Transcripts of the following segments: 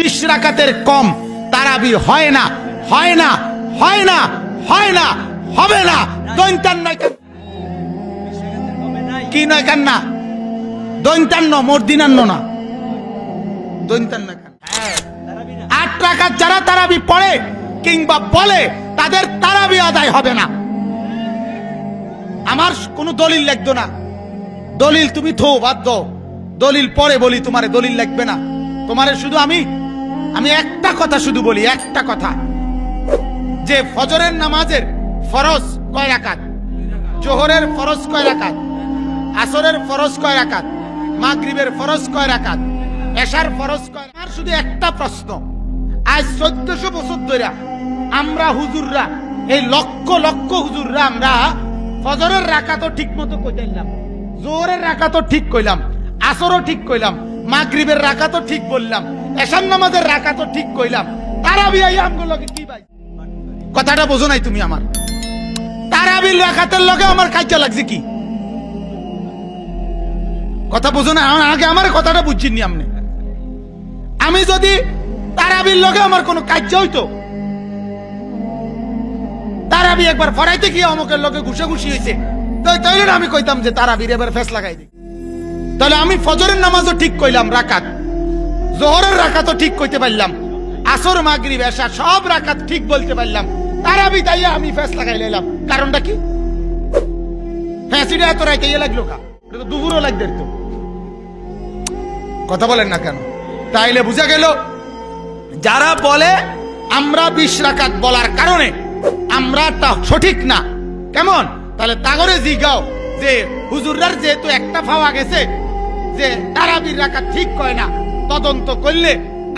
বিশ রাকাতের কম তারাবি হয় না হয় না হয় না হয় না, হবে না। দৈন্তান নয় কেন? কি নয় কেন না দৈন্তান্ন মর্দিনান্ন না। দৈন্তান্ন আট রাকাত যারা তারাবি পড়ে কিংবা বলে, তাদের তারাবি আদায় হবে না। আমার কোনো দলিল লাগতো না। দলিল তুমি থো, বাদ দলিল পরে বলি, তোমারে দলিল লাগবে না। তোমারে শুধু আমি আমি একটা কথা শুধু বলি, একটা কথা। যে ফজরের নামাজের ফরজ কয় রাকাত? জোহরের ফরজ কয় রাকাত? আসরের ফরজ কয় রাকাত? মাগরিবের ফরজ কয় রাকাত? এশার ফরজ কয় আমার শুধু একটা প্রশ্ন। আজ চোদ্দশো বছর ধরে আমরা হুজুররা, এই লক্ষ লক্ষ হুজুররা আমরা ফজরের রাকাতও ঠিক মতো কইলাম জোহরের রাকাতও ঠিক কইলাম। আসরও ঠিক কইলাম। মাগরিবের রাকাতও ঠিক বললাম। এশার নামাজের রাকাতও ঠিক কইলাম। কি ভাই? কথাটা বোঝো নাই তুমি আমার। রাখাতের লগে আমার কাজটা লাগছে কি? কথা বোঝো না আগে আমার কথাটা বুঝছিনি আপনি? আমি যদি তারাবির লগে আমার কোনো কাজ হইতো, তারাবি একবার ফরাইতে গিয়ে অমকের লগে ঘুষে ঘুষি হয়েছে তো তাইলে আমি কইতাম যে তারাবির এবার ফেস লাগাই দিই। তাহলে আমি ফজরের নামাজও ঠিক কইলাম, রাকাত। জোহরের রাকাতও ঠিক কইতে পারলাম। আসর, মাগরিব এসা সব রাকাত ঠিক বলতে পারলাম। তারাবি তাই আমি ফেস লাগাই লাইলাম। কারণটা কি? ফ্যাসিটা এত রাইতে লাগল কা? এটা তো দুপুরও লাগবে তো। কথা বলেন না কেন? তাইলে বুঝা গেল, যারা বলে আমরা বিশ রাকাত বলার কারণে আমরা তা সঠিক না। কেমন? তাহলে তাগরে জিগাও যে হুজুররার যেহেতু একটা ফাওয়া গেছে, যে তারাবির রাকাত ঠিক কয় না তদন্ত করলে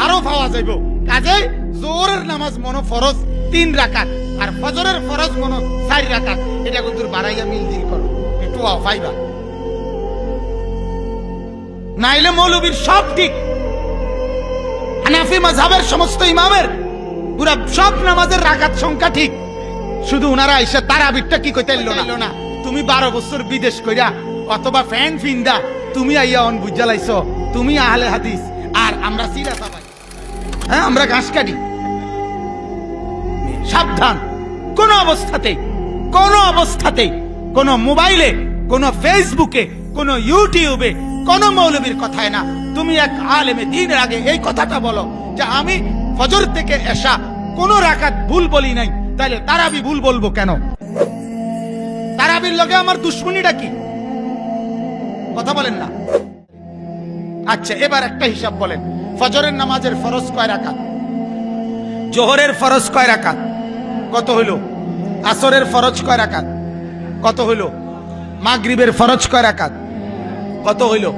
আরও ফাওয়া যাইব। কাজে জোরের নামাজ মনো ফরজ তিন রাকাত আর ফজরের ফরজ মনো চার রাকাত। এটা কিন্তু বাড়াইয়া মিল দিল করো একটু ফাইবা নাইলে মৌলবীর সব ঠিক। হানাফি মাঝহাবের সমস্ত ইমামের পুরা সব নামাজের রাকাত সংখ্যা ঠিক। শুধু উনারা এসে তারাবিরটা কি কইতে এলো না। তুমি বারো বছর বিদেশ কইরা অথবা ফ্যান ফিন্দা তুমি আইয়া অন বুঝালাইছ তুমি আহলে হাদিস। আর আমরা সিরা সবাই। হ্যাঁ আমরা ঘাস কাটি। সাবধান। কোন অবস্থাতে কোন অবস্থাতে, কোন মোবাইলে, কোন ফেসবুকে, কোন ইউটিউবে, কোন মৌলবীর কথায় না। তুমি এক আলেমে দিনের আগে এই কথাটা বলো যে আমি ফজর থেকে এসা কোন রাকাত ভুল বলি নাই। তাহলে তারাবি ভুল বলব কেন? তারাবির লগে আমার দুশ্মনীটা কি? কথা বলেন না। আচ্ছা এবার একটা হিসাব বলেন। ফজরের নামাজের ফরজ কয় রাকাত? জোহরের ফরজ কয় রাকাত? কত হইল? আসরের ফরজ কয় রাকাত? কত হইল? মাগরিবের ফরজ কয় রাকাত? কত হইল?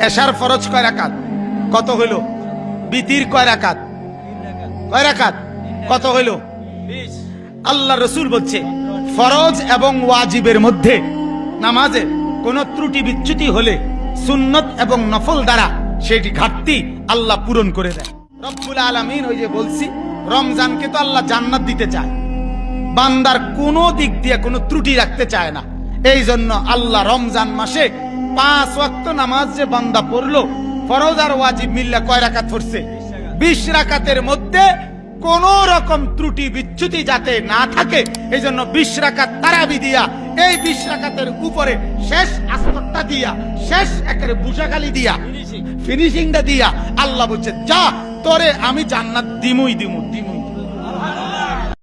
এশার ফরজ কয় রাকাত? কত হইল? বিতির কয় রাকাত? কয় রাকাত? কত হইল? আল্লাহ রসুল বলছে, ফরজ এবং ওয়াজিবের মধ্যে নামাজে কোন ত্রুটি বিচ্যুতি হলে সুন্নত এবং নফল দ্বারা সেটি ঘাটতি আল্লাহ পূরণ করে দেয়। রব্বুল আলমিন ওই যে বলছি, রমজানকে তো আল্লাহ জান্নাত দিতে চায়। বান্দার কোনো দিক দিয়ে কোনো ত্রুটি রাখতে চায় না। এই জন্য আল্লাহ রমজান মাসে পাঁচ ওয়াক্ত নামাজ যে বান্দা পড়ল, ফরজ আর ওয়াজিব মিল্লা কয় রাকাত পড়ছে? বিশ রাকাতের মধ্যে কোন রকম ত্রুটি বিচ্যুতি যাতে না থাকে, এই জন্য বিশ রাকাত তারাবি দিয়া এই বিশ রাকাতের উপরে শেষ আস্তরটা দিয়া শেষ একের বুঝাখালি দিয়া ফিনিশিংটা দিয়া আল্লাহ বলছে যা তোরে আমি জান্নাত দিমুই দিমু দিমু